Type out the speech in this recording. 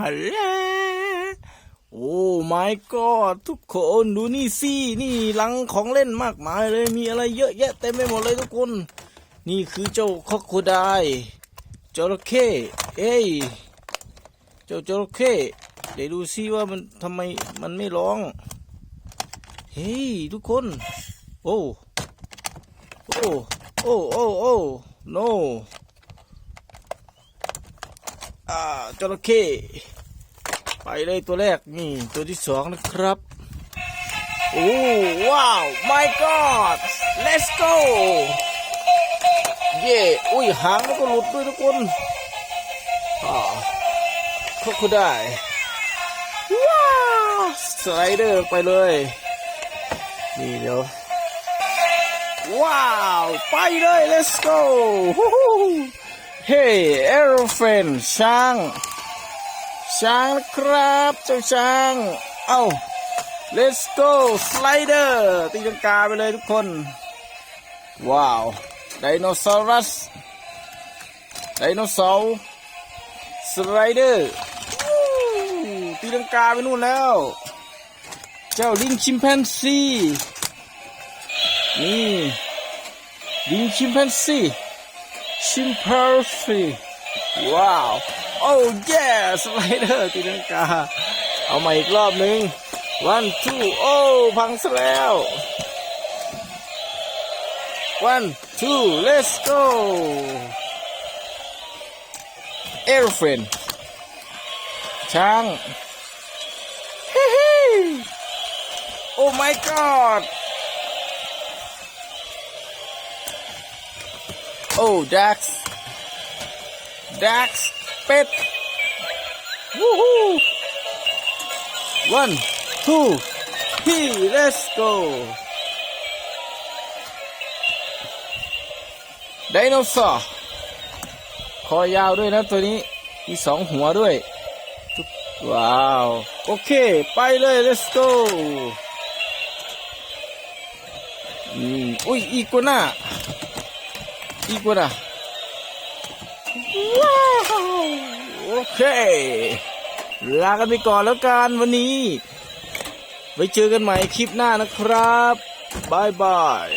ฮัลโหลโอ้ my god ทุกคนดูนี่สินี่ลังของเล่นมากมายเลยมีอะไรเยอะแยะเต็มไปหมดเลยทุกคน นี่คือเจ้าคอกโคไดจระเข้เอ้ยเจ้าจระเข้เดี๋ยวดูซิว่ามันทำไมมันไม่ร้อง เฮ้ยทุกคน โอ้ โอ้ โอ้ โอ้ โอ้ no อ่าจระเข้ไปเลยตัวแรกนี่ตัวที่สองนะครับโอ้ว้าว my god let's go เย่อุ้ยหางแล้วก็หลุดด้วยทุกคนอ่าเขาก็ได้ว้าวสไลเดอร์ไปเลยนี่เดี๋ยวว้าว ไปเลย let's go ฮู้ ฮ้เฮ้ย elephant ช้าง ช้างนะครับ เจ้าช้าง เอา let's go slider ตีลังกาไปเลยทุกคน ว้าว ไดโนเสาร์ไดโนเสาร์สไลเดอร์ตีลังกาไปนู่นแล้ว เจ้าลิงชิมแปนซีนี่ลิงชิมแปนซี ชิมแปนซีว้าว โอ้เยสไลเดอร์ตีลังกา เอาใหม่อีกรอบหนึ่ง one two โอ้ พังซะแล้ว one two let's go elephant ช้างเฮ้ยโอ้ my god โอ้ dax dax เป็ดวู้ฮู้ one two three let's go ไดโนเสาร์คอยาวด้วยนะตัวนี้ มีสองหัวด้วย ว้าว โอเค ไปเลย let's go อืม อุ้ย อีกัวน่า อีกัวน่าว้าวโอเค ลากันไปก่อนแล้วกันวันนี้ ไว้เจอกันใหม่คลิปหน้านะครับบายบาย